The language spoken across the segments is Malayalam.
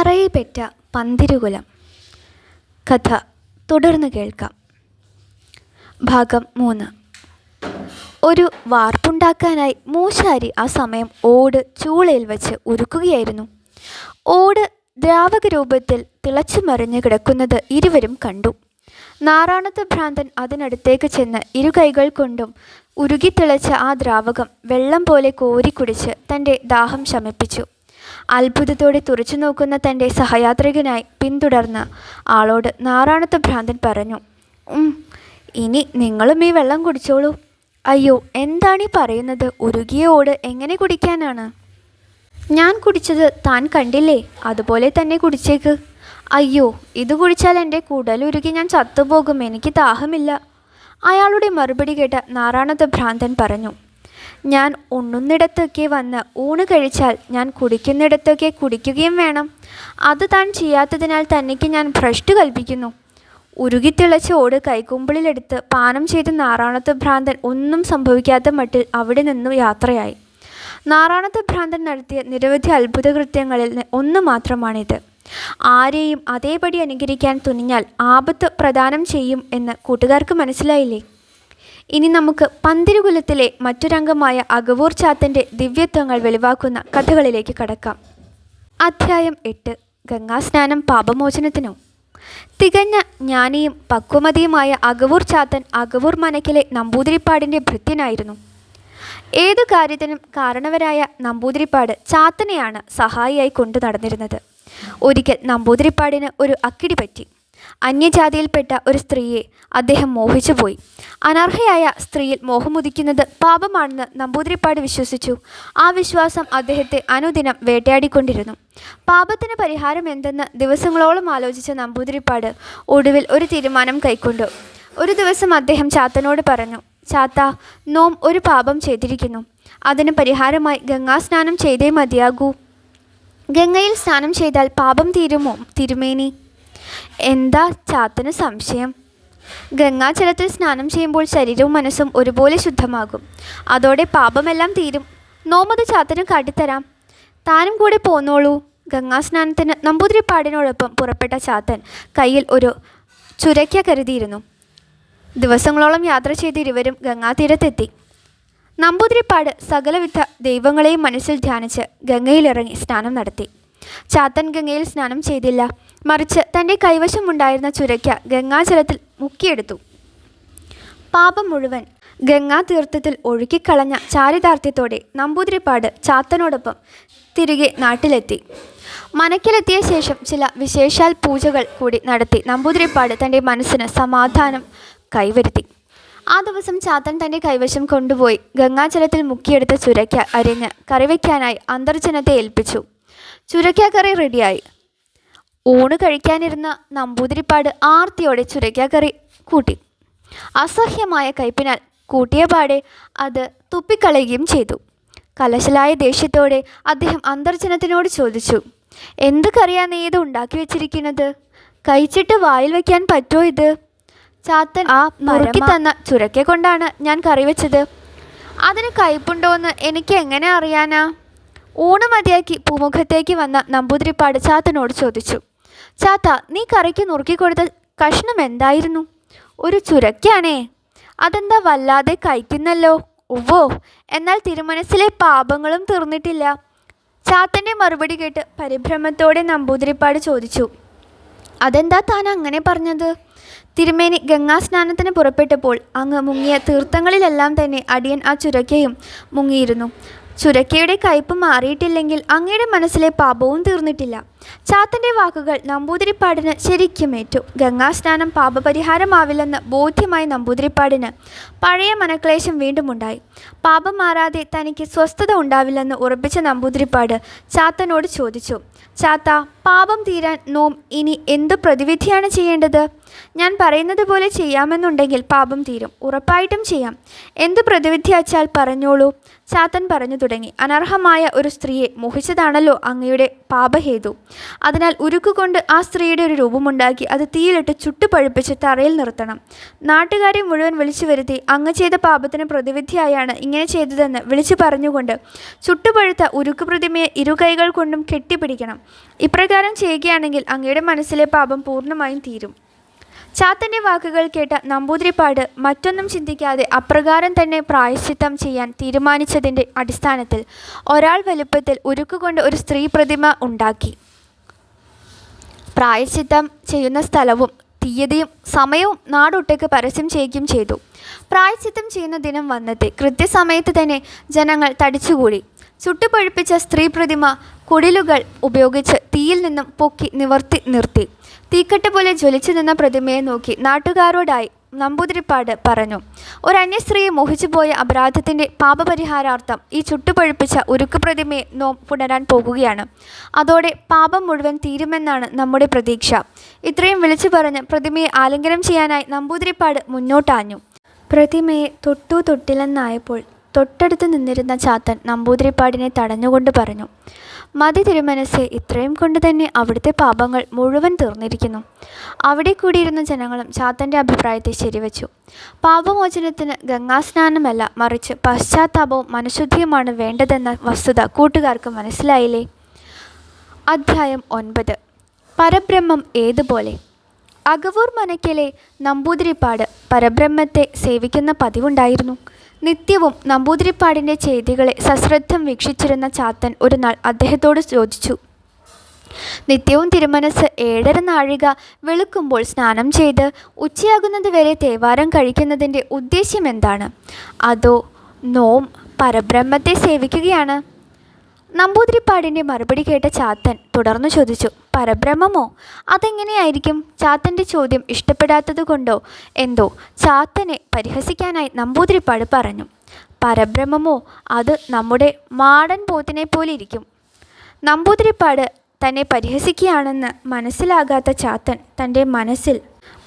പറയിപ്പെറ്റ പന്തിരുകുലം. കഥ തുടർന്ന് കേൾക്കാം. ഭാഗം മൂന്ന്. ഒരു വാർപ്പുണ്ടാക്കാനായി മൂശാരി ആ സമയം ഓട് ചൂളയിൽ വച്ച് ഉരുക്കുകയായിരുന്നു. ഓട് ദ്രാവക രൂപത്തിൽ തിളച്ചു മറിഞ്ഞ് കിടക്കുന്നത് ഇരുവരും കണ്ടു. നാറാണത്ത് ഭ്രാന്തൻ അതിനടുത്തേക്ക് ചെന്ന് ഇരു കൈകൾ കൊണ്ടും ഉരുകിത്തിളച്ച ആ ദ്രാവകം വെള്ളം പോലെ കോരി കുടിച്ച് തന്റെ ദാഹം ശമിപ്പിച്ചു. അത്ഭുതത്തോടെ തുറച്ചു നോക്കുന്ന തന്റെ സഹയാത്രികനായി പിന്തുടർന്ന് ആളോട് നാറാണത്ത് ഭ്രാന്തൻ പറഞ്ഞു ഇനി നിങ്ങളും ഈ വെള്ളം കുടിച്ചോളൂ. അയ്യോ എന്താണ് പറയുന്നത്? ഉരുകിയ ഓട് എങ്ങനെ കുടിക്കാനാണ്? ഞാൻ കുടിച്ചത് താൻ കണ്ടില്ലേ? അതുപോലെ തന്നെ കുടിച്ചേക്ക്. അയ്യോ ഇത് കുടിച്ചാൽ എന്റെ കുടലുരുകി ഞാൻ ചത്തുപോകും. എനിക്ക് ദാഹമില്ല. അയാളുടെ മറുപടി കേട്ട നാറാണത്ത് ഭ്രാന്തൻ പറഞ്ഞു ഞാൻ ഉണ്ണുന്നിടത്തൊക്കെ വന്ന് ഊണ് കഴിച്ചാൽ ഞാൻ കുടിക്കുന്നിടത്തൊക്കെ കുടിക്കുകയും വേണം. അത് താൻ ചെയ്യാത്തതിനാൽ തന്നെക്ക് ഞാൻ ഭ്രഷ്ട് കൽപ്പിക്കുന്നു. ഉരുകിത്തിളച്ച ഓട് കൈക്കുമ്പിളിലെടുത്ത് പാനം ചെയ്ത നാറാണത്ത് ഭ്രാന്തൻ ഒന്നും സംഭവിക്കാത്ത മട്ടിൽ അവിടെ നിന്നും യാത്രയായി. നാറാണത്ത് ഭ്രാന്തൻ നടത്തിയ നിരവധി അത്ഭുത കൃത്യങ്ങളിൽ ഒന്ന് മാത്രമാണിത്. ആരെയും അതേപടി അനുകരിക്കാൻ തുനിഞ്ഞാൽ ആപത്ത് പ്രദാനം ചെയ്യും എന്ന് കൂട്ടുകാർക്ക് മനസ്സിലായില്ലേ? ഇനി നമുക്ക് പന്തിരുകുലത്തിലെ മറ്റൊരംഗമായ അകവൂർ ചാത്തന്റെ ദിവ്യത്വങ്ങൾ വെളിവാക്കുന്ന കഥകളിലേക്ക് കടക്കാം. അധ്യായം എട്ട്. ഗംഗാസ്നാനം പാപമോചനത്തിനോ? തികഞ്ഞ ജ്ഞാനിയും പക്വമതിയുമായ അകവൂർ ചാത്തൻ അകവൂർ മനക്കിലെ നമ്പൂതിരിപ്പാടിന്റെ ഭൃത്യനായിരുന്നു. ഏതു കാര്യത്തിനും കാരണവരായ നമ്പൂതിരിപ്പാട് ചാത്തനെയാണ് സഹായിയായി കൊണ്ടു നടന്നിരുന്നത്. ഒരിക്കൽ നമ്പൂതിരിപ്പാടിന് ഒരു അക്കിടി പറ്റി. അന്യജാതിയിൽപ്പെട്ട ഒരു സ്ത്രീയെ അദ്ദേഹം മോഹിച്ചുപോയി അനർഹയായ സ്ത്രീയിൽ മോഹമുദിക്കുന്നത് പാപമാണെന്ന് നമ്പൂതിരിപ്പാട് വിശ്വസിച്ചു. ആ വിശ്വാസം അദ്ദേഹത്തെ അനുദിനം വേട്ടയാടിക്കൊണ്ടിരുന്നു. പാപത്തിന് പരിഹാരം എന്തെന്ന് ദിവസങ്ങളോളം ആലോചിച്ച നമ്പൂതിരിപ്പാട് ഒടുവിൽ ഒരു തീരുമാനം കൈക്കൊണ്ടു. ഒരു ദിവസം അദ്ദേഹം ചാത്തനോട് പറഞ്ഞു ചാത്ത നോം ഒരു പാപം ചെയ്തിരിക്കുന്നു. അതിന് പരിഹാരമായി ഗംഗാസ്നാനം ചെയ്തേ മതിയാകൂ. ഗംഗയിൽ സ്നാനം ചെയ്താൽ പാപം തീരുമോ തിരുമേനി? എന്താ ചാത്തന് സംശയം? ഗംഗാജലത്തിൽ സ്നാനം ചെയ്യുമ്പോൾ ശരീരവും മനസ്സും ഒരുപോലെ ശുദ്ധമാകും. അതോടെ പാപമെല്ലാം തീരും. നോമത് ചാത്തന് കാട്ടിത്തരാം. താനും കൂടെ പോന്നോളൂ. ഗംഗാസ്നാനത്തിന് നമ്പൂതിരിപ്പാടിനോടൊപ്പം പുറപ്പെട്ട ചാത്തൻ കയ്യിൽ ഒരു ചുരയ്ക്ക കരുതിയിരുന്നു. ദിവസങ്ങളോളം യാത്ര ചെയ്ത് ഇരുവരും ഗംഗാതീരത്തെത്തി. നമ്പൂതിരിപ്പാട് സകലവിധ ദൈവങ്ങളെയും മനസ്സിൽ ധ്യാനിച്ച് ഗംഗയിലിറങ്ങി സ്നാനം നടത്തി. ചാത്തൻ ഗംഗയിൽ സ്നാനം ചെയ്തില്ല. മറിച്ച് തന്റെ കൈവശമുണ്ടായിരുന്ന ചുരയ്ക്ക ഗംഗാജലത്തിൽ മുക്കിയെടുത്തു. പാപം മുഴുവൻ ഗംഗാതീർത്ഥത്തിൽ ഒഴുക്കിക്കളഞ്ഞ ചാരിതാർത്ഥ്യത്തോടെ നമ്പൂതിരിപ്പാട് ചാത്തനോടൊപ്പം തിരികെ നാട്ടിലെത്തി. മനക്കിലെത്തിയ ശേഷം ചില വിശേഷാൽ പൂജകൾ കൂടി നടത്തി നമ്പൂതിരിപ്പാട് തന്റെ മനസ്സിന് സമാധാനം കൈവരുത്തി. ആ ദിവസം ചാത്തൻ തന്റെ കൈവശം കൊണ്ടുപോയി ഗംഗാജലത്തിൽ മുക്കിയെടുത്ത ചുരയ്ക്ക അരിഞ്ഞ് കറിവയ്ക്കാനായി അന്തർജനത്തെ ഏൽപ്പിച്ചു. ചുരയ്ക്ക കറി റെഡിയായി. ഊണ് കഴിക്കാനിരുന്ന നമ്പൂതിരിപ്പാട് ആർത്തിയോടെ ചുരക്കാക്കറി കൂട്ടി. അസഹ്യമായ കയ്പിനാൽ കൂട്ടിയ പാടെ അത് തുപ്പിക്കളയുകയും ചെയ്തു. കലശലായ ദേഷ്യത്തോടെ അദ്ദേഹം അന്തർജനത്തിനോട് ചോദിച്ചു എന്ത് കറിയാ നീ ഇത് ഉണ്ടാക്കി വെച്ചിരിക്കുന്നത്? കഴിച്ചിട്ട് വായിൽ വെക്കാൻ പറ്റോ ഇത്? ചാത്തൻ ആ മുറുക്കി തന്ന ചുരക്കെ കൊണ്ടാണ് ഞാൻ കറി വെച്ചത്. അതിന് കയ്പുണ്ടോയെന്ന് എനിക്ക് എങ്ങനെ അറിയാനാ? ഊണ് മതിയാക്കി പൂമുഖത്തേക്ക് വന്ന നമ്പൂതിരിപ്പാട് ചാത്തനോട് ചോദിച്ചു ചാത്ത നീ കറിക്ക് നുറുക്കിക്കൊടുത്ത കഷ്ണം എന്തായിരുന്നു? ഒരു ചുരക്കാണേ. അതെന്താ വല്ലാതെ കഴിക്കുന്നല്ലോ? ഉവ്വോ എന്നാൽ തിരുമനസ്സിലെ പാപങ്ങളും തീർന്നിട്ടില്ല. ചാത്തന്റെ മറുപടി കേട്ട് പരിഭ്രമത്തോടെ നമ്പൂതിരിപ്പാട് ചോദിച്ചു അതെന്താ താൻ അങ്ങനെ പറഞ്ഞത്? തിരുമേനി ഗംഗാസ്നാനത്തിന് പുറപ്പെട്ടപ്പോൾ അങ്ങ് മുങ്ങിയ തീർത്ഥങ്ങളിലെല്ലാം തന്നെ അടിയൻ ആ ചുരക്കയും മുങ്ങിയിരുന്നു. ചുരക്കയുടെ കയ്പ് മാറിയിട്ടില്ലെങ്കിൽ അങ്ങയുടെ മനസ്സിലെ പാപവും തീർന്നിട്ടില്ല. ചാത്തന്റെ വാക്കുകൾ നമ്പൂതിരിപ്പാടിന് ശരിക്കും ഏറ്റു. ഗംഗാസ്നാനം പാപപരിഹാരമാവില്ലെന്ന് ബോധ്യമായി നമ്പൂതിരിപ്പാടിന് പഴയ മനക്ലേശം വീണ്ടും ഉണ്ടായി. പാപം മാറാതെ തനിക്ക് സ്വസ്ഥത ഉണ്ടാവില്ലെന്ന് ഉറപ്പിച്ച നമ്പൂതിരിപ്പാട് ചാത്തനോട് ചോദിച്ചു. ചാത്ത പാപം തീരാൻ നോം ഇനി എന്ത് പ്രതിവിധിയാണ് ചെയ്യേണ്ടത്? ഞാൻ പറയുന്നത് പോലെ ചെയ്യാമെന്നുണ്ടെങ്കിൽ പാപം തീരും. ഉറപ്പായിട്ടും ചെയ്യാം. എന്ത് പ്രതിവിധി അച്ചാൽ പറഞ്ഞോളൂ? ചാത്തൻ പറഞ്ഞു തുടങ്ങി. അനർഹമായ ഒരു സ്ത്രീയെ മോഹിച്ചതാണല്ലോ അങ്ങയുടെ പാപഹേതു. അതിനാൽ ഉരുക്കുകൊണ്ട് ആ സ്ത്രീയുടെ ഒരു രൂപമുണ്ടാക്കി അത് തീയിലിട്ട് ചുട്ടുപഴുപ്പിച്ച് തറയിൽ നിർത്തണം. നാട്ടുകാരെ മുഴുവൻ വിളിച്ചു വരുത്തി അങ്ങ് ചെയ്ത പാപത്തിന് പ്രതിവിധിയായാണ് ഇങ്ങനെ ചെയ്തതെന്ന് വിളിച്ചു പറഞ്ഞുകൊണ്ട് ചുട്ടുപഴുത്ത ഉരുക്ക് പ്രതിമയെ ഇരുകൈകൾ കൊണ്ടും കെട്ടിപ്പിടിക്കണം. ഇപ്രകാരം ചെയ്യുകയാണെങ്കിൽ അങ്ങയുടെ മനസ്സിലെ പാപം പൂർണമായും തീരും. ചാത്തന്റെ വാക്കുകൾ കേട്ട നമ്പൂതിരിപ്പാട് മറ്റൊന്നും ചിന്തിക്കാതെ അപ്രകാരം തന്നെ പ്രായശ്ചിത്തം ചെയ്യാൻ തീരുമാനിച്ചതിന്റെ അടിസ്ഥാനത്തിൽ ഒരാൾ വലുപ്പത്തിൽ ഉരുക്കുകൊണ്ട് ഒരു സ്ത്രീ പ്രതിമ ഉണ്ടാക്കി. പ്രായശ്ചിത്തം ചെയ്യുന്ന സ്ഥലവും തീയതിയും സമയവും നാടൊട്ടേക്ക് പരസ്യം ചെയ്യുകയും ചെയ്തു. പ്രായശ്ചിത്തം ചെയ്യുന്ന ദിനം വന്നെത്തി കൃത്യസമയത്ത് തന്നെ ജനങ്ങൾ തടിച്ചുകൂടി. ചുട്ടുപഴുപ്പിച്ച സ്ത്രീ പ്രതിമ കുടിലുകൾ ഉപയോഗിച്ച് തീയിൽ നിന്നും പൊക്കി നിവർത്തി നിർത്തി. തീക്കട്ട പോലെ ജ്വലിച്ചു നിന്ന പ്രതിമയെ നോക്കി നാട്ടുകാരോടായി നമ്പൂതിരിപ്പാട് പറഞ്ഞു. ഒരു അന്യസ്ത്രീയെ മോഹിച്ചുപോയ അപരാധത്തിന്റെ പാപപരിഹാരാർത്ഥം ഈ ചുട്ടുപഴുപ്പിച്ച ഉരുക്ക് പ്രതിമയെ നോം പുണരാൻ പോകുകയാണ്. അതോടെ പാപം മുഴുവൻ തീരുമെന്നാണ് നമ്മുടെ പ്രതീക്ഷ. ഇത്രയും വിളിച്ചു പറഞ്ഞ് പ്രതിമയെ ആലിംഗനം ചെയ്യാനായി നമ്പൂതിരിപ്പാട് മുന്നോട്ടാഞ്ഞു. പ്രതിമയെ തൊട്ടു തൊട്ടില്ലെന്നായപ്പോൾ തൊട്ടടുത്ത് നിന്നിരുന്ന ചാത്തൻ നമ്പൂതിരിപ്പാടിനെ തടഞ്ഞുകൊണ്ട് പറഞ്ഞു. മതി തിരുമനസ് ഇത്രയും കൊണ്ട് തന്നെ അവിടുത്തെ പാപങ്ങൾ മുഴുവൻ തീർന്നിരിക്കുന്നു. അവിടെ കൂടിയിരുന്ന ജനങ്ങളും ചാത്തന്റെ അഭിപ്രായത്തെ ശരിവച്ചു. പാപമോചനത്തിന് ഗംഗാസ്നാനമല്ല മറിച്ച് പശ്ചാത്താപവും മനഃശുദ്ധിയുമാണ് വേണ്ടതെന്ന വസ്തുത കൂട്ടുകാർക്ക് മനസ്സിലായില്ലേ? അധ്യായം ഒൻപത്. പരബ്രഹ്മം ഏതുപോലെ? അകവൂർ മനക്കലെ നമ്പൂതിരിപ്പാട് പരബ്രഹ്മത്തെ സേവിക്കുന്ന പതിവുണ്ടായിരുന്നു. നിത്യവും നമ്പൂതിരിപ്പാടിന്റെ ചെയ്തികളെ സശ്രദ്ധം വീക്ഷിച്ചിരുന്ന ചാത്തൻ ഒരു നാൾ അദ്ദേഹത്തോട് ചോദിച്ചു. നിത്യവും തിരുമനസ് ഏഴര നാഴിക വെളുക്കുമ്പോൾ സ്നാനം ചെയ്ത് ഉച്ചയാകുന്നത് വരെ തേവാരം കഴിക്കുന്നതിന്റെ ഉദ്ദേശ്യം എന്താണ്? അതോ നോം പരബ്രഹ്മത്തെ സേവിക്കുകയാണ്? നമ്പൂതിരിപ്പാടിന്റെ മറുപടി കേട്ട ചാത്തൻ തുടർന്നു ചോദിച്ചു പരബ്രഹ്മമോ? അതെങ്ങനെയായിരിക്കും? ചാത്തന്റെ ചോദ്യം ഇഷ്ടപ്പെടാത്തതുകൊണ്ടോ എന്തോ? ചാത്തനെ പരിഹസിക്കാനായി നമ്പൂതിരിപ്പാട് പറഞ്ഞു. പരബ്രഹ്മമോ? അത് നമ്മുടെ മാടൻ പോത്തിനെ പോലെ ഇരിക്കും. നമ്പൂതിരിപ്പാട് തന്നെ പരിഹസിക്കുകയാണെന്ന് മനസ്സിലാകാത്ത ചാത്തൻ തന്റെ മനസ്സിൽ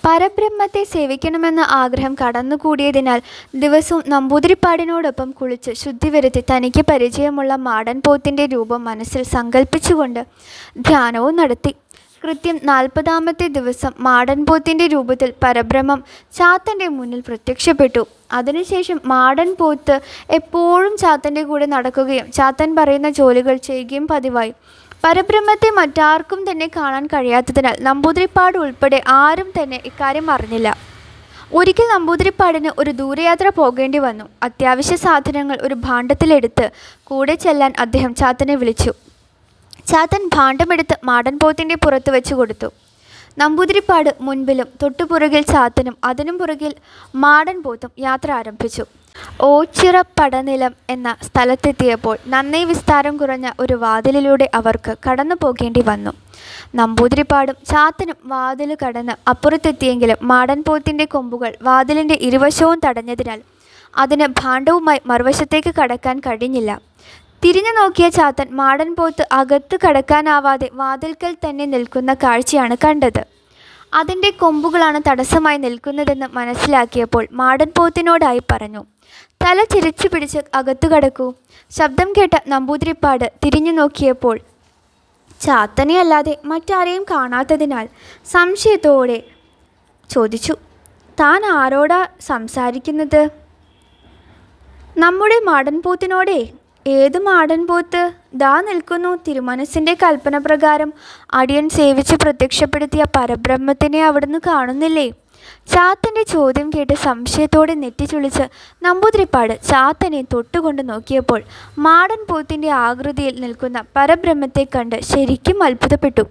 പരബ്രഹ്മത്തെ സേവിക്കണമെന്ന ആഗ്രഹം കടന്നുകൂടിയതിനാൽ ദിവസവും നമ്പൂതിരിപ്പാടിനോടൊപ്പം കുളിച്ച് ശുദ്ധി വരുത്തി തനിക്ക് പരിചയമുള്ള മാടൻ പോത്തിന്റെ രൂപം മനസ്സിൽ സങ്കല്പിച്ചുകൊണ്ട് ധ്യാനവും നടത്തി. കൃത്യം നാൽപ്പതാമത്തെ ദിവസം മാടൻ പോത്തിന്റെ രൂപത്തിൽ പരബ്രഹ്മം ചാത്തന്റെ മുന്നിൽ പ്രത്യക്ഷപ്പെട്ടു. അതിനുശേഷം മാടൻ പോത്ത് എപ്പോഴും ചാത്തന്റെ കൂടെ നടക്കുകയും ചാത്തൻ പറയുന്ന ജോലികൾ ചെയ്യുകയും പതിവായി. പരബ്രഹ്മത്തെ മറ്റാർക്കും തന്നെ കാണാൻ കഴിയാത്തതിനാൽ നമ്പൂതിരിപ്പാട് ഉൾപ്പെടെ ആരും തന്നെ ഇക്കാര്യം അറിഞ്ഞില്ല. ഒരിക്കൽ നമ്പൂതിരിപ്പാടിന് ഒരു ദൂരയാത്ര പോകേണ്ടി വന്നു. അത്യാവശ്യ സാധനങ്ങൾ ഒരു ഭാണ്ഡത്തിലെടുത്ത് കൂടെ ചെല്ലാൻ അദ്ദേഹം ചാത്തനെ വിളിച്ചു. ചാത്തൻ ഭാണ്ഡമെടുത്ത് മാടൻ പോത്തിന്റെ പുറത്ത് വെച്ച് കൊടുത്തു. നമ്പൂതിരിപ്പാട് മുൻപിലും തൊട്ടുപുറകിൽ ചാത്തനും അതിനും പുറകിൽ മാടൻ പോത്തും യാത്ര ആരംഭിച്ചു. ഓച്ചിറപ്പടനിലം എന്ന സ്ഥലത്തെത്തിയപ്പോൾ നന്നേ വിസ്താരം കുറഞ്ഞ ഒരു വാതിലിലൂടെ അവർക്ക് കടന്നു പോകേണ്ടി വന്നു. നമ്പൂതിരിപ്പാടും ചാത്തനും വാതിൽ കടന്ന് അപ്പുറത്തെത്തിയെങ്കിലും മാടൻപോത്തിന്റെ കൊമ്പുകൾ വാതിലിന്റെ ഇരുവശവും തടഞ്ഞതിനാൽ അതിന് ഭാണ്ഡവുമായി മറുവശത്തേക്ക് കടക്കാൻ കഴിഞ്ഞില്ല. തിരിഞ്ഞു നോക്കിയ ചാത്തൻ മാടൻപോത്ത് അകത്ത് കടക്കാനാവാതെ വാതിൽക്കൽ തന്നെ നിൽക്കുന്ന കാഴ്ചയാണ് കണ്ടത്. അതിന്റെ കൊമ്പുകളാണ് തടസ്സമായി നിൽക്കുന്നതെന്ന് മനസ്സിലാക്കിയപ്പോൾ മാടൻ പോത്തിനോടായി പറഞ്ഞു തല ചിരിച്ചു പിടിച്ച് അകത്തു കടക്കൂ. ശബ്ദം കേട്ട നമ്പൂതിരിപ്പാട് തിരിഞ്ഞു നോക്കിയപ്പോൾ ചാത്തനെ അല്ലാതെ മറ്റാരെയും കാണാത്തതിനാൽ സംശയത്തോടെ ചോദിച്ചു താൻ ആരോടാ സംസാരിക്കുന്നത്? നമ്മുടെ മാടൻ പോത്തിനോടെ? ഏത് മാടൻ പോത്ത്? ദാ നിൽക്കുന്നു തിരുമനസിന്റെ കൽപ്പന പ്രകാരം അടിയൻ സേവിച്ച് പ്രത്യക്ഷപ്പെടുത്തിയ പരബ്രഹ്മത്തിനെ അവിടുന്ന് കാണുന്നില്ലേ? ചാത്തന്റെ ചോദ്യം കേട്ട് സംശയത്തോടെ നെറ്റിച്ചുളിച്ച് നമ്പൂതിരിപ്പാട് ചാത്തനെ തൊട്ടുകൊണ്ട് നോക്കിയപ്പോൾ മാടൻ പോത്തിന്റെ ആകൃതിയിൽ നിൽക്കുന്ന പരബ്രഹ്മത്തെ കണ്ട് ശരിക്കും അത്ഭുതപ്പെട്ടു.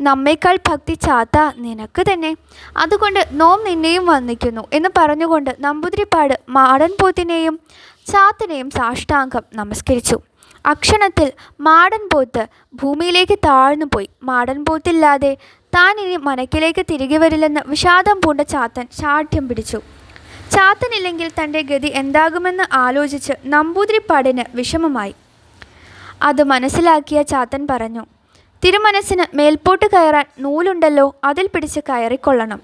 നമ്മേക്കാൾ ഭക്തി ചാത്ത നിനക്ക് തന്നെ. അതുകൊണ്ട് നോം നിന്നെയും വന്നിക്കുന്നു എന്ന് പറഞ്ഞുകൊണ്ട് നമ്പൂതിരിപ്പാട് മാടൻ പോത്തിനെയും ചാത്തനെയും സാഷ്ടാംഗം നമസ്കരിച്ചു. അക്ഷണത്തിൽ മാടൻ പോത്ത് ഭൂമിയിലേക്ക് താഴ്ന്നു പോയി. മാടൻ പോത്തില്ലാതെ താൻ ഇനി മനക്കിലേക്ക് തിരികെ വരില്ലെന്ന് വിഷാദം പൂണ്ട ചാത്തൻ ചാഠ്യം പിടിച്ചു. ചാത്തനില്ലെങ്കിൽ തന്റെ ഗതി എന്താകുമെന്ന് ആലോചിച്ച് നമ്പൂതിരിപ്പാടിന് വിഷമമായി. അത് മനസ്സിലാക്കിയ ചാത്തൻ പറഞ്ഞു തിരുമനസ്സിന് മേൽപോട്ട് കയറാൻ നൂലുണ്ടല്ലോ അതിൽ പിടിച്ച് കയറിക്കൊള്ളണം.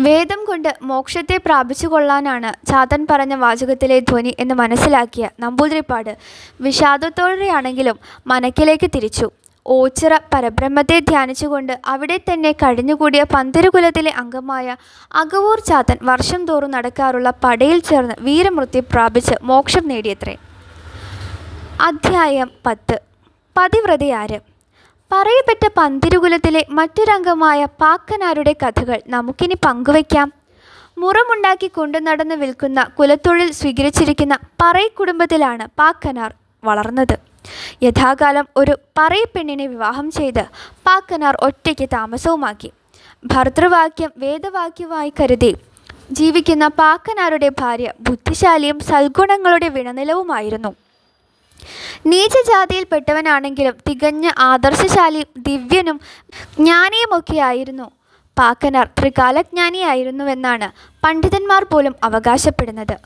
വേദം കൊണ്ട് മോക്ഷത്തെ പ്രാപിച്ചു കൊള്ളാനാണ് ചാത്തൻ പറഞ്ഞ വാചകത്തിലെ ധ്വനി എന്ന് മനസ്സിലാക്കിയ നമ്പൂതിരിപ്പാട് വിഷാദത്തോടെയാണെങ്കിലും മനക്കിലേക്ക് തിരിച്ചു. ഓച്ചിറ പരബ്രഹ്മത്തെ ധ്യാനിച്ചുകൊണ്ട് അവിടെ തന്നെ കഴിഞ്ഞുകൂടിയ പന്തിരുകുലത്തിലെ അംഗമായ അകവൂർ ചാത്തൻ വർഷം തോറും നടക്കാറുള്ള പടയിൽ ചേർന്ന് വീരമൃത്യു പ്രാപിച്ച് മോക്ഷം നേടിയത്രേ. അധ്യായം പത്ത്. പതിവ്രതയാര്? പറയപ്പെട്ട പന്തിരുകുലത്തിലെ മറ്റൊരംഗമായ പാക്കനാരുടെ കഥകൾ നമുക്കിനി പങ്കുവയ്ക്കാം. മുറമുണ്ടാക്കി കൊണ്ടു നടന്ന് വിൽക്കുന്ന കുലത്തൊഴിൽ സ്വീകരിച്ചിരിക്കുന്ന പറയ കുടുംബത്തിലാണ് പാക്കനാർ വളർന്നത്. യഥാകാലം ഒരു പറയ് പെണ്ണിനെ വിവാഹം ചെയ്ത് പാക്കനാർ ഒറ്റയ്ക്ക് താമസവുമാക്കി. ഭർതൃവാക്യം വേദവാക്യമായി കരുതി ജീവിക്കുന്ന പാക്കനാരുടെ ഭാര്യ ബുദ്ധിശാലിയും സൽഗുണങ്ങളുടെ വിണനിലവുമായിരുന്നു. നീചജാതിയിൽപ്പെട്ടവനാണെങ്കിലും തികഞ്ഞ ആദർശശാലിയും ദിവ്യനും ജ്ഞാനിയുമൊക്കെയായിരുന്നു. പാക്കനാർ ത്രികാലജ്ഞാനിയായിരുന്നുവെന്നാണ് പണ്ഡിതന്മാർ പോലും അവകാശപ്പെടുന്നത്.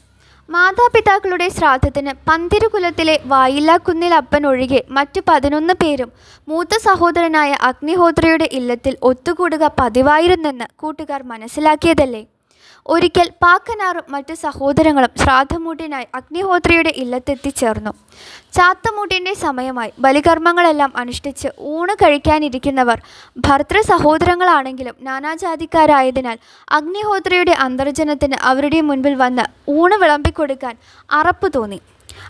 മാതാപിതാക്കളുടെ ശ്രാദ്ധത്തിന് പന്തിരുകുലത്തിലെ വായില്ലാക്കുന്നിൽ അപ്പൻ ഒഴികെ മറ്റു പതിനൊന്ന് പേരും മൂത്ത സഹോദരനായ അഗ്നിഹോത്രയുടെ ഇല്ലത്തിൽ ഒത്തുകൂടുക പതിവായിരുന്നെന്ന് കൂട്ടുകാർ മനസ്സിലാക്കിയതല്ലേ? ഒരിക്കൽ പാക്കനാറും മറ്റു സഹോദരങ്ങളും ശ്രാദ്ധമൂട്ടിനായി അഗ്നിഹോത്രിയുടെ ഇല്ലത്തെത്തിച്ചേർന്നു. ചാത്തമൂട്ടിന്റെ സമയമായി ബലികർമ്മങ്ങളെല്ലാം അനുഷ്ഠിച്ച് ഊണ് കഴിക്കാനിരിക്കുന്നവർ ഭർത്തൃ സഹോദരങ്ങളാണെങ്കിലും നാനാജാതിക്കാരായതിനാൽ അഗ്നിഹോത്രിയുടെ അന്തർജനത്തിന് അവരുടെ മുൻപിൽ വന്ന് ഊണ് വിളമ്പിക്കൊടുക്കാൻ അറപ്പ് തോന്നി.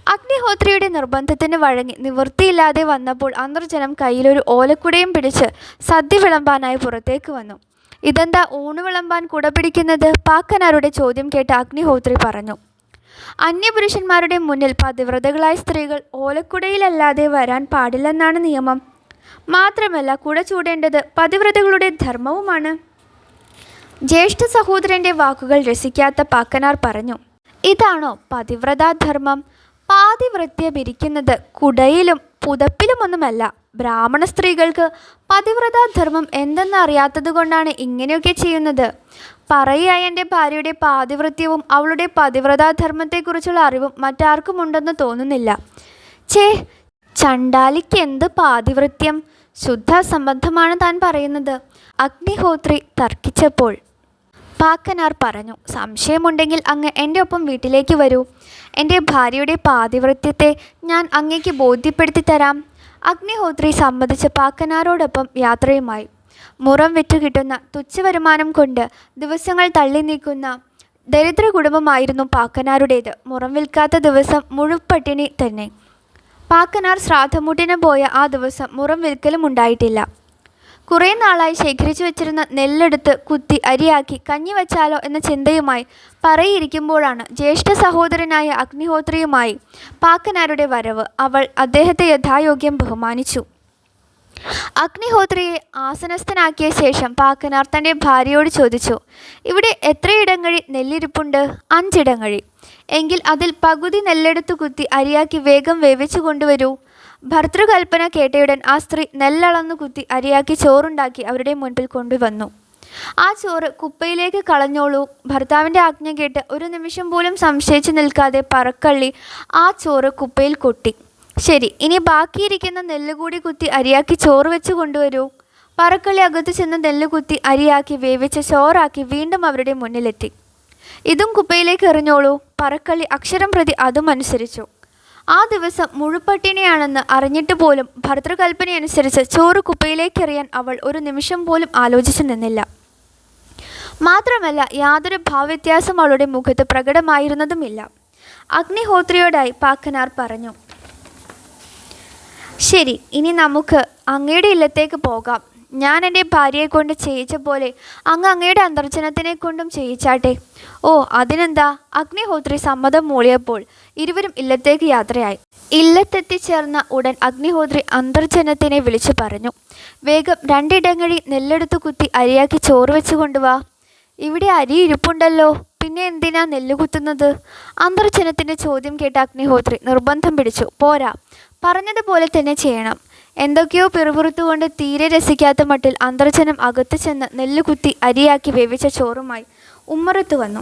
അഗ്നിഹോത്രിയുടെ നിർബന്ധത്തിന് വഴങ്ങി നിവൃത്തിയില്ലാതെ വന്നപ്പോൾ അന്തർജനം കയ്യിലൊരു ഓലക്കുടയും പിടിച്ച് സദ്യ വിളമ്പാനായി പുറത്തേക്ക് വന്നു. ഇതെന്താ ഊണ് വിളമ്പാൻ കുട പിടിക്കുന്നത്? പാക്കനാരുടെ ചോദ്യം കേട്ട് അഗ്നിഹോത്രി പറഞ്ഞു. അന്യപുരുഷന്മാരുടെ മുന്നിൽ പതിവ്രതകളായ സ്ത്രീകൾ ഓലക്കുടയിലല്ലാതെ വരാൻ പാടില്ലെന്നാണ് നിയമം. മാത്രമല്ല കുട ചൂടേണ്ടത് പതിവ്രതകളുടെ ധർമ്മവുമാണ്. ജ്യേഷ്ഠ സഹോദരന്റെ വാക്കുകൾ രസിക്കാത്ത പാക്കനാർ പറഞ്ഞു ഇതാണോ പതിവ്രതാധർമ്മം? പാതിവൃത്യമിരിക്കുന്നത് കുടയിലും പുതപ്പിലുമൊന്നുമല്ല. ബ്രാഹ്മണ സ്ത്രീകൾക്ക് പതിവ്രതാധർമ്മം എന്തെന്നറിയാത്തതുകൊണ്ടാണ് ഇങ്ങനെയൊക്കെ ചെയ്യുന്നത്. പറയായ എന്റെ ഭാര്യയുടെ പാതിവൃത്യവും അവളുടെ പതിവ്രതാ ധർമ്മത്തെക്കുറിച്ചുള്ള അറിവും മറ്റാർക്കും ഉണ്ടെന്ന് തോന്നുന്നില്ല. ഛേ ചണ്ടാലിക്ക് എന്ത് പാതിവൃത്യം? ശുദ്ധ സംബന്ധമാണ് താൻ പറയുന്നത്. അഗ്നിഹോത്രി തർക്കിച്ചപ്പോൾ പാക്കനാർ പറഞ്ഞു സംശയമുണ്ടെങ്കിൽ അങ്ങ് എന്റെ ഒപ്പം വീട്ടിലേക്ക് വരൂ. എന്റെ ഭാര്യയുടെ പാതിവൃത്യത്തെ ഞാൻ അങ്ങേക്ക് ബോധ്യപ്പെടുത്തി തരാം. അഗ്നിഹോത്രി സമ്മതിച്ച് പാക്കനാരോടൊപ്പം യാത്രയുമായി. മുറം വിറ്റു കിട്ടുന്ന തുച്ഛവരുമാനം കൊണ്ട് ദിവസങ്ങൾ തള്ളി നീക്കുന്ന ദരിദ്ര കുടുംബമായിരുന്നു പാക്കനാരുടേത്. മുറം വിൽക്കാത്ത ദിവസം മുഴുപ്പട്ടിണി തന്നെ. പാക്കനാർ ശ്രാദ്ധമുട്ടിന് പോയ ആ ദിവസം മുറം വിൽക്കലും ഉണ്ടായിട്ടില്ല. കുറേ നാളായി ശേഖരിച്ചു വെച്ചിരുന്ന നെല്ലെടുത്ത് കുത്തി അരിയാക്കി കഞ്ഞി വച്ചാലോ എന്ന ചിന്തയുമായി പറയിരിക്കുമ്പോഴാണ് ജ്യേഷ്ഠ സഹോദരനായ അഗ്നിഹോത്രിയുമായി പാക്കനാരുടെ വരവ് അവൾ അദ്ദേഹത്തെ യഥായോഗ്യം ബഹുമാനിച്ചു. അഗ്നിഹോത്രിയെ ആസനസ്ഥനാക്കിയ ശേഷം പാക്കനാർ തന്റെ ഭാര്യയോട് ചോദിച്ചു ഇവിടെ എത്രയിടങ്ങഴി നെല്ലിരിപ്പുണ്ട്? അഞ്ചിടങ്ങഴി. എങ്കിൽ അതിൽ പകുതി നെല്ലെടുത്ത് കുത്തി അരിയാക്കി വേഗം വേവിച്ചു കൊണ്ടുവരൂ. ഭർതൃകൽപ്പന കേട്ടയുടൻ ആ സ്ത്രീ നെല്ലളന്നു കുത്തി അരിയാക്കി ചോറുണ്ടാക്കി അവരുടെ മുൻപിൽ കൊണ്ടുവന്നു. ആ ചോറ് കുപ്പയിലേക്ക് കളഞ്ഞോളൂ. ഭർത്താവിന്റെ ആജ്ഞ കേട്ട് ഒരു നിമിഷം പോലും സംശയിച്ചു നിൽക്കാതെ പറക്കള്ളി ആ ചോറ് കുപ്പയിൽ കൊട്ടി. ശരി ഇനി ബാക്കിയിരിക്കുന്ന നെല്ല് കൂടി കുത്തി അരിയാക്കി ചോറ് വെച്ച് കൊണ്ടുവരൂ. പറക്കള്ളി അകത്ത് ചെന്ന് നെല്ല് കുത്തി അരിയാക്കി വേവിച്ച് ചോറാക്കി വീണ്ടും അവരുടെ മുന്നിലെത്തി. ഇതും കുപ്പയിലേക്ക് എറിഞ്ഞോളൂ. പറക്കള്ളി അക്ഷരം പ്രതി അതും അനുസരിച്ചു ആ ദിവസം മുഴുപ്പട്ടിണിയാണെന്ന് അറിഞ്ഞിട്ട് പോലും ഭർതൃകൽപ്പനയനുസരിച്ച് ചോറ് കുപ്പയിലേക്കെറിയാൻ അവൾ ഒരു നിമിഷം പോലും ആലോചിച്ചു നിന്നില്ല. മാത്രമല്ല യാതൊരു ഭാവവ്യത്യാസം അവളുടെ മുഖത്ത് പ്രകടമായിരുന്നതുമില്ല. അഗ്നിഹോത്രിയോടായി പാക്കനാർ പറഞ്ഞു ശരി ഇനി നമുക്ക് അങ്ങയുടെ ഇല്ലത്തേക്ക് പോകാം. ഞാൻ എന്റെ ഭാര്യയെ കൊണ്ട് ചെയ്യിച്ച പോലെ അങ്ങ് അങ്ങയുടെ അന്തർജനത്തിനെ കൊണ്ടും ചെയ്യിച്ചാട്ടെ. ഓ അതിനെന്താ? അഗ്നിഹോത്രി സമ്മതം മൂളിയപ്പോൾ ഇരുവരും ഇല്ലത്തേക്ക് യാത്രയായി. ഇല്ലത്തെത്തിച്ചേർന്ന ഉടൻ അഗ്നിഹോത്രി അന്തർജനത്തിനെ വിളിച്ചു പറഞ്ഞു. വേഗം രണ്ടിടങ്ങഴി നെല്ലെടുത്ത് കുത്തി അരിയാക്കി ചോറ് വെച്ച് കൊണ്ടുവാ ഇവിടെ അരി ഇരിപ്പുണ്ടല്ലോ. പിന്നെ എന്തിനാ നെല്ല് കുത്തുന്നത്? അന്തർജനത്തിന്റെ ചോദ്യം കേട്ട അഗ്നിഹോത്രി നിർബന്ധം പിടിച്ചു. പോരാ. പറഞ്ഞതുപോലെ തന്നെ ചെയ്യണം. എന്തൊക്കെയോ പിറുപിറുത്തുകൊണ്ട് തീരെ രസിക്കാത്ത മട്ടിൽ അന്തർജനം അകത്ത് ചെന്ന് നെല്ല് കുത്തി അരിയാക്കി വേവിച്ച ചോറുമായി ഉമ്മറത്ത് വന്നു.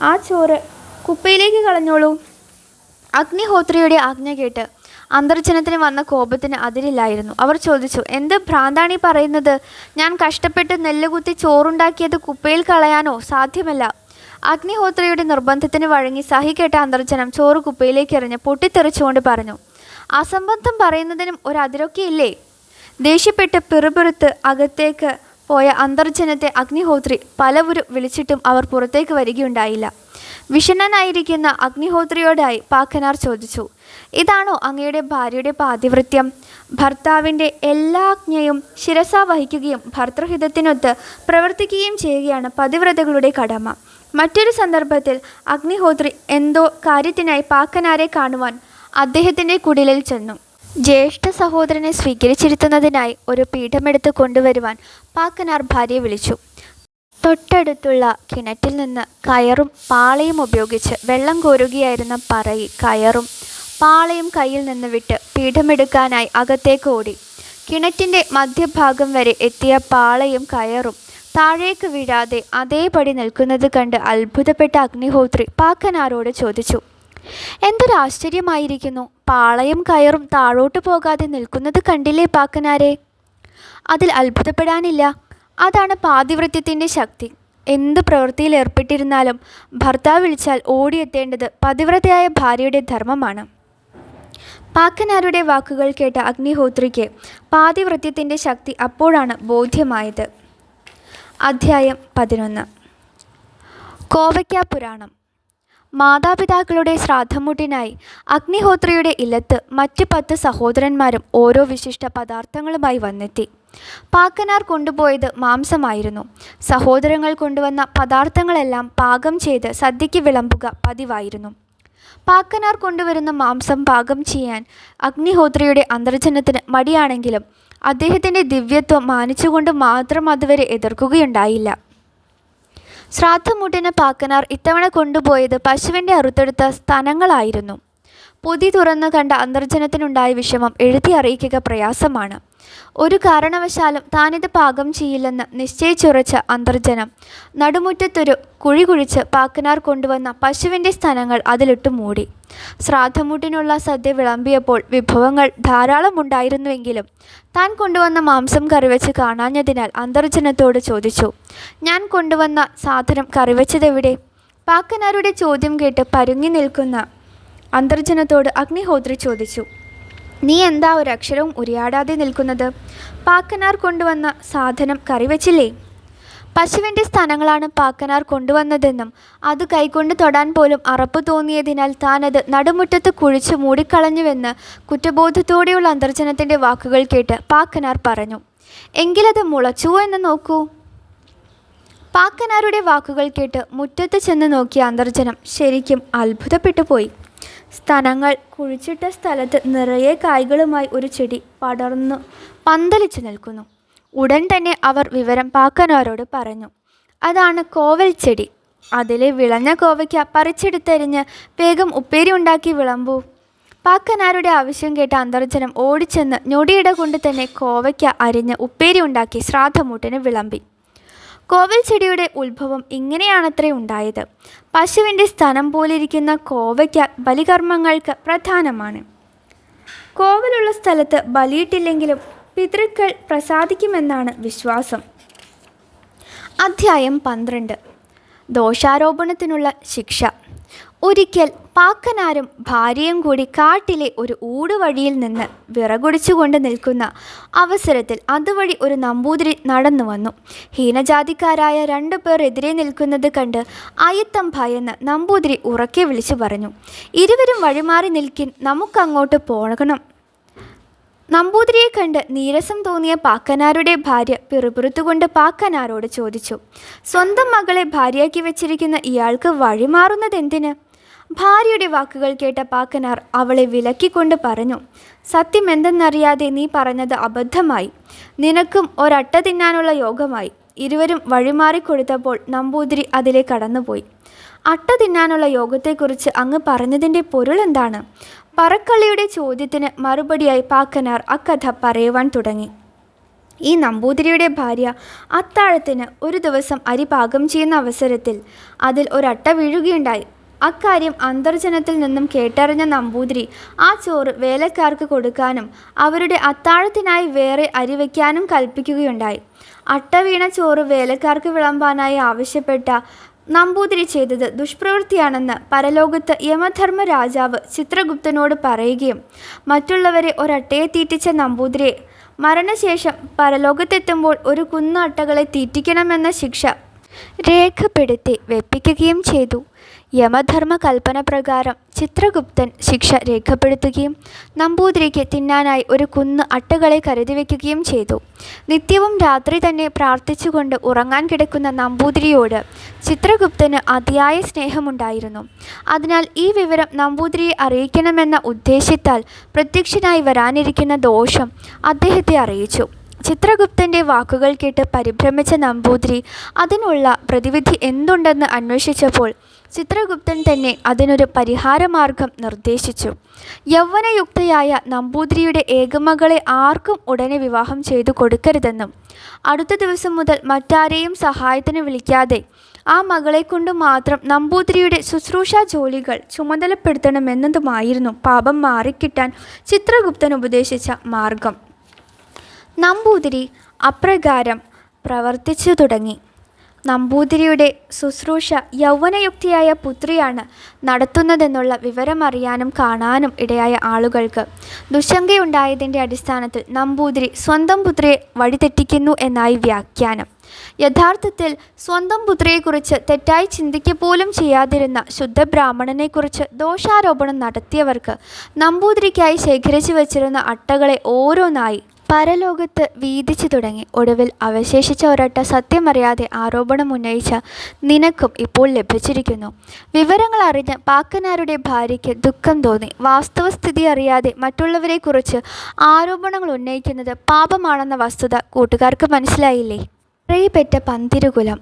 ആ ചോറ് കുപ്പയിലേക്ക് കളഞ്ഞോളൂ. അഗ്നിഹോത്രിയുടെ ആജ്ഞ കേട്ട് അന്തർജനത്തിന് വന്ന കോപത്തിന് അതിരില്ലായിരുന്നു. അവർ ചോദിച്ചു എന്ത് ഭ്രാന്താണി പറയുന്നത്? ഞാൻ കഷ്ടപ്പെട്ട് നെല്ലുകുത്തി ചോറുണ്ടാക്കിയത് കുപ്പയിൽ കളയാനോ സാധ്യമല്ല. അഗ്നിഹോത്രിയുടെ നിർബന്ധത്തിന് വഴങ്ങി സഹികെട്ട അന്തർജനം ചോറ് കുപ്പയിലേക്ക് എറിഞ്ഞ് പൊട്ടിത്തെറിച്ചുകൊണ്ട് പറഞ്ഞു. അസംബന്ധം പറയുന്നതിനും ഒരു അതിരൊക്കെയില്ലേ ദേഷ്യപ്പെട്ട് പിറുപിറുത്ത് അകത്തേക്ക് പോയ അന്തർജനത്തെ അഗ്നിഹോത്രി പലവരും വിളിച്ചിട്ടും അവർ പുറത്തേക്ക് വരികയുണ്ടായില്ല. വിഷണ്ണനായിരിക്കുന്ന അഗ്നിഹോത്രിയോടായി പാക്കനാർ ചോദിച്ചു ഇതാണോ അങ്ങയുടെ ഭാര്യയുടെ പാതിവൃത്യം? ഭർത്താവിന്റെ എല്ലാ ആജ്ഞയും ശിരസ വഹിക്കുകയും ഭർത്തൃഹിതത്തിനൊത്ത് പ്രവർത്തിക്കുകയും ചെയ്യുകയാണ് പതിവ്രതകളുടെ കടമ. മറ്റൊരു സന്ദർഭത്തിൽ അഗ്നിഹോത്രി എന്തോ കാര്യത്തിനായി പാക്കനാരെ കാണുവാൻ അദ്ദേഹത്തിന്റെ കുടിലിൽ ചെന്നു. ജ്യേഷ്ഠ സഹോദരനെ സ്വീകരിച്ചിരുത്തുന്നതിനായി ഒരു പീഠമെടുത്ത് കൊണ്ടുവരുവാൻ പാക്കനാർ ഭാര്യയെ വിളിച്ചു. തൊട്ടടുത്തുള്ള കിണറ്റിൽ നിന്ന് കയറും പാളയും ഉപയോഗിച്ച് വെള്ളം കോരുകയായിരുന്ന പറയി കയറും പാളയും കയ്യിൽ നിന്ന് വിട്ട് പീഠമെടുക്കാനായി അകത്തേക്ക് ഓടി. കിണറ്റിന്റെ മധ്യഭാഗം വരെ എത്തിയ പാളയും കയറും താഴേക്ക് വീഴാതെ അതേപടി നിൽക്കുന്നത് കണ്ട് അത്ഭുതപ്പെട്ട അഗ്നിഹോത്രി പാക്കനാരോട് ചോദിച്ചു. എന്തൊരു ആശ്ചര്യമായിരിക്കുന്നു. പാളയും കയറും താഴോട്ട് പോകാതെ നിൽക്കുന്നത് കണ്ടില്ലേ പാക്കനാരെ? അതിൽ അത്ഭുതപ്പെടാനില്ല. അതാണ് പാതിവൃത്യത്തിന്റെ ശക്തി. എന്ത് പ്രവൃത്തിയിൽ ഏർപ്പെട്ടിരുന്നാലും ഭർത്താവ് വിളിച്ചാൽ ഓടിയെത്തേണ്ടത് പതിവ്രതയായ ഭാര്യയുടെ ധർമ്മമാണ്. പാക്കനാരുടെ വാക്കുകൾ കേട്ട അഗ്നിഹോത്രിക്ക് പാതിവൃത്യത്തിന്റെ ശക്തി അപ്പോഴാണ് ബോധ്യമായത്. അധ്യായം പതിനൊന്ന്. കോവയ്ക്ക പുരാണം. മാതാപിതാക്കളുടെ ശ്രാദ്ധമുട്ടിനായി അഗ്നിഹോത്രിയുടെ ഇല്ലത്ത് മറ്റ് പത്ത് സഹോദരന്മാരും ഓരോ വിശിഷ്ട പദാർത്ഥങ്ങളുമായി വന്നെത്തി. പാക്കനാർ കൊണ്ടുപോയത് മാംസമായിരുന്നു. സഹോദരങ്ങൾ കൊണ്ടുവന്ന പദാർത്ഥങ്ങളെല്ലാം പാകം ചെയ്ത് സദ്യയ്ക്ക് വിളമ്പുക പതിവായിരുന്നു. പാക്കനാർ കൊണ്ടുവരുന്ന മാംസം പാകം ചെയ്യാൻ അഗ്നിഹോത്രിയുടെ അന്തർജനത്തിന് മടിയാണെങ്കിലും അദ്ദേഹത്തിന്റെ ദിവ്യത്വം മാനിച്ചുകൊണ്ട് മാത്രം അതുവരെ എതിർക്കുകയുണ്ടായില്ല. ശ്രാദ്ധമുട്ടിന് പാക്കനാർ ഇത്തവണ കൊണ്ടുപോയത് പശുവിന്റെ അറുത്തെടുത്ത സ്ഥലങ്ങളായിരുന്നു പൊതി തുറന്നു കണ്ട അന്തർജനത്തിനുണ്ടായ വിഷമം എഴുതി അറിയിക്കുക പ്രയാസമാണ്. ഒരു കാരണവശാലും താനിത് പാകം ചെയ്യില്ലെന്ന് നിശ്ചയിച്ചുറച്ച അന്തർജനം. നടുമുറ്റത്തൊരു കുഴി കുഴിച്ച് പാക്കനാർ കൊണ്ടുവന്ന പശുവിന്റെ സ്ഥലങ്ങൾ അതിലിട്ട് മൂടി. ശ്രാദ്ധമൂട്ടിനുള്ള സദ്യ വിളമ്പിയപ്പോൾ വിഭവങ്ങൾ ധാരാളം ഉണ്ടായിരുന്നുവെങ്കിലും താൻ കൊണ്ടുവന്ന മാംസം കറിവെച്ച് കാണാഞ്ഞതിനാൽ അന്തർജനത്തോട് ചോദിച്ചു ഞാൻ കൊണ്ടുവന്ന സാധനം കറിവെച്ചതെവിടെ പാക്കനാരുടെ ചോദ്യം കേട്ട് പരുങ്ങി നിൽക്കുന്ന അന്തർജനത്തോട് അഗ്നിഹോത്രി ചോദിച്ചു നീ എന്താ ഒരു അക്ഷരവും ഉരിയാടാതെ നിൽക്കുന്നത്? പാക്കനാർ കൊണ്ടുവന്ന സാധനം കറിവെച്ചില്ലേ? പശുവിന്റെ സ്ഥാനങ്ങളാണ് പാക്കനാർ കൊണ്ടുവന്നതെന്നും അത് കൈകൊണ്ട് തൊടാൻ പോലും അറപ്പ് തോന്നിയതിനാൽ താനത് നടുമുറ്റത്ത് കുഴിച്ച് മൂടിക്കളഞ്ഞുവെന്ന് കുറ്റബോധത്തോടെയുള്ള അന്തർജനത്തിന്റെ വാക്കുകൾ കേട്ട് പാക്കനാർ പറഞ്ഞു. എങ്കിലത് മുളച്ചു എന്ന് നോക്കൂ. പാക്കനാരുടെ വാക്കുകൾ കേട്ട് മുറ്റത്ത് ചെന്ന് നോക്കിയ അന്തർജനം ശരിക്കും അത്ഭുതപ്പെട്ടു പോയി. സ്തനങ്ങൾ കുഴിച്ചിട്ട സ്ഥലത്ത് നിറയെ കായ്കളുമായി ഒരു ചെടി പടർന്നു പന്തലിച്ചു നിൽക്കുന്നു. ഉടൻ തന്നെ അവർ വിവരം പാക്കനോരോട് പറഞ്ഞു. അതാണ് കോവൽ ചെടി. അതിലെ വിളഞ്ഞ കോവയ്ക്ക പറിച്ചെടുത്തെറിഞ്ഞ് വേഗം ഉപ്പേരി ഉണ്ടാക്കി വിളമ്പൂ. പാക്കനാരുടെ ആവശ്യം കേട്ട അന്തർജനം ഓടിച്ചെന്ന് ഞൊടിയിട കൊണ്ട് തന്നെ കോവയ്ക്ക അരിഞ്ഞ് ഉപ്പേരി ഉണ്ടാക്കി ശ്രാദ്ധമൂട്ടിന് വിളമ്പി. കോവൽ ചെടിയുടെ ഉത്ഭവം ഇങ്ങനെയാണത്രേ ഉണ്ടായത്. പശുവിന്റെ സ്ഥലം പോലിരിക്കുന്ന കോവയ്ക്ക ബലികർമ്മങ്ങൾക്ക് പ്രധാനമാണ്. കോവലുള്ള സ്ഥലത്ത് ബലിയിട്ടില്ലെങ്കിലും പിതൃക്കൾ പ്രസാദിക്കുമെന്നാണ് വിശ്വാസം. അധ്യായം പന്ത്രണ്ട്. ദോഷാരോപണത്തിനുള്ള ശിക്ഷ. ഒരിക്കൽ പാക്കനാരും ഭാര്യയും കൂടി കാട്ടിലെ ഒരു ഊടുവഴിയിൽ നിന്ന് വിറകുടിച്ചുകൊണ്ട് നിൽക്കുന്ന അവസരത്തിൽ അതുവഴി ഒരു നമ്പൂതിരി നടന്നു വന്നു. ഹീനജാതിക്കാരായ രണ്ടു പേർ എതിരെ നിൽക്കുന്നത് കണ്ട് അയത്തം ഭയന്ന് നമ്പൂതിരി ഉറക്കെ വിളിച്ചു പറഞ്ഞു. ഇരുവരും വഴിമാറി നിൽക്കിൻ നമുക്കങ്ങോട്ട് പോകണം. നമ്പൂതിരിയെ കണ്ട് നീരസം തോന്നിയ പാക്കനാരുടെ ഭാര്യ പിറുപിറുത്തുകൊണ്ട് പാക്കനാരോട് ചോദിച്ചു. സ്വന്തം മകളെ ഭാര്യയാക്കി വെച്ചിരിക്കുന്ന ഇയാൾക്ക് വഴിമാറുന്നത് എന്തിന് ഭാര്യയുടെ വാക്കുകൾ കേട്ട പാക്കനാർ അവളെ വിലക്കിക്കൊണ്ട് പറഞ്ഞു സത്യം എന്തെന്നറിയാതെ നീ പറഞ്ഞത് അബദ്ധമായി. നിനക്കും ഒരട്ട തിന്നാനുള്ള യോഗമായി. ഇരുവരും വഴിമാറിക്കൊടുത്തപ്പോൾ നമ്പൂതിരി അതിലെ കടന്നുപോയി. അട്ട തിന്നാനുള്ള യോഗത്തെക്കുറിച്ച് അങ്ങ് പറഞ്ഞതിന്റെ പൊരുൾ എന്താണ്? പറക്കള്ളിയുടെ ചോദ്യത്തിന് മറുപടിയായി പാക്കനാർ അക്കഥ പറയുവാൻ തുടങ്ങി. ഈ നമ്പൂതിരിയുടെ ഭാര്യ അത്താഴത്തിന് ഒരു ദിവസം അരി പാകം ചെയ്യുന്ന അവസരത്തിൽ അതിൽ ഒരട്ട വീഴുകയുണ്ടായി. അക്കാര്യം അന്തർജനത്തിൽ നിന്നും കേട്ടറിഞ്ഞ നമ്പൂതിരി ആ ചോറ് വേലക്കാർക്ക് കൊടുക്കാനും അവരുടെ അത്താഴത്തിനായി വേറെ അരി വയ്ക്കാനും കൽപ്പിക്കുകയുണ്ടായി. അട്ടവീണ ചോറ് വേലക്കാർക്ക് വിളമ്പാനായി ആവശ്യപ്പെട്ട നമ്പൂതിരി ചെയ്തത് ദുഷ്പ്രവൃത്തിയാണെന്ന് പരലോകത്ത് യമധർമ്മ രാജാവ് ചിത്രഗുപ്തനോട് പറയുകയും മറ്റുള്ളവരെ ഒരട്ടയെ തീറ്റിച്ച നമ്പൂതിരിയെ മരണശേഷം പരലോകത്തെത്തുമ്പോൾ ഒരു കുന്നട്ടകളെ തീറ്റിക്കണമെന്ന ശിക്ഷ രേഖപ്പെടുത്തി വെപ്പിക്കുകയും ചെയ്തു. യമധർമ്മ കൽപ്പന പ്രകാരം ചിത്രഗുപ്തൻ ശിക്ഷ രേഖപ്പെടുത്തുകയും നമ്പൂതിരിക്ക് തിന്നാനായി ഒരു കുന്ന് അട്ടകളെ കരുതി വയ്ക്കുകയും ചെയ്തു. നിത്യവും രാത്രി തന്നെ പ്രാർത്ഥിച്ചുകൊണ്ട് ഉറങ്ങാൻ കിടക്കുന്ന നമ്പൂതിരിയോട് ചിത്രഗുപ്തന് അതിയായ സ്നേഹമുണ്ടായിരുന്നു. അതിനാൽ ഈ വിവരം നമ്പൂതിരിയെ അറിയിക്കണമെന്ന ഉദ്ദേശ്യത്താൽ പ്രത്യക്ഷനായി വരാനിരിക്കുന്ന ദോഷം അദ്ദേഹത്തെ അറിയിച്ചു. ചിത്രഗുപ്തന്റെ വാക്കുകൾ കേട്ട് പരിഭ്രമിച്ച നമ്പൂതിരി അതിനുള്ള പ്രതിവിധി എന്തുണ്ടെന്ന് അന്വേഷിച്ചപ്പോൾ ചിത്രഗുപ്തൻ തന്നെ അതിനൊരു പരിഹാരമാർഗം നിർദ്ദേശിച്ചു. യൗവനയുക്തയായ നമ്പൂതിരിയുടെ ഏകമകളെ ആർക്കും ഉടനെ വിവാഹം ചെയ്തു കൊടുക്കരുതെന്നും അടുത്ത ദിവസം മുതൽ മറ്റാരെയും സഹായത്തിന് വിളിക്കാതെ ആ മകളെ കൊണ്ട് മാത്രം നമ്പൂതിരിയുടെ ശുശ്രൂഷാജോലികൾ ചുമതലപ്പെടുത്തണമെന്നതുമായിരുന്നു പാപം മാറിക്കിട്ടാൻ ചിത്രഗുപ്തൻ ഉപദേശിച്ച മാർഗം. നമ്പൂതിരി അപ്രകാരം പ്രവർത്തിച്ചു തുടങ്ങി. നമ്പൂതിരിയുടെ ശുശ്രൂഷ യൗവനയുക്തിയായ പുത്രിയാണ് നടത്തുന്നതെന്നുള്ള വിവരമറിയാനും കാണാനും ഇടയായ ആളുകൾക്ക് ദുശങ്കയുണ്ടായതിന്റെ അടിസ്ഥാനത്തിൽ നമ്പൂതിരി സ്വന്തം പുത്രിയെ വഴിതെറ്റിക്കുന്നു എന്നായി വ്യാഖ്യാനം. യഥാർത്ഥത്തിൽ സ്വന്തം പുത്രിയെക്കുറിച്ച് തെറ്റായി ചിന്തിക്കപ്പോലും ചെയ്യാതിരുന്ന ശുദ്ധ ശുദ്ധബ്രാഹ്മണനെക്കുറിച്ച് ദോഷാരോപണം നടത്തിയവർക്ക് നമ്പൂതിരിക്കായി ശേഖരിച്ചു വച്ചിരുന്ന അട്ടകളെ ഓരോന്നായി പരലോകത്ത് വീതിച്ചു തുടങ്ങി. ഒടുവിൽ അവശേഷിച്ച ഒരട്ട സത്യമറിയാതെ ആരോപണമുന്നയിച്ച നിനക്കും ഇപ്പോൾ ലഭിച്ചിരിക്കുന്നു. വിവരങ്ങൾ അറിഞ്ഞ് പാക്കനാരുടെ ഭാര്യയ്ക്ക് ദുഃഖം തോന്നി. വാസ്തവസ്ഥിതി അറിയാതെ മറ്റുള്ളവരെക്കുറിച്ച് ആരോപണങ്ങൾ ഉന്നയിക്കുന്നത് പാപമാണെന്ന വസ്തുത കൂട്ടുകാർക്ക് മനസ്സിലായില്ലേ. പ്രിയപ്പെട്ട പന്തിരുകുലം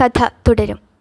കഥ തുടരും.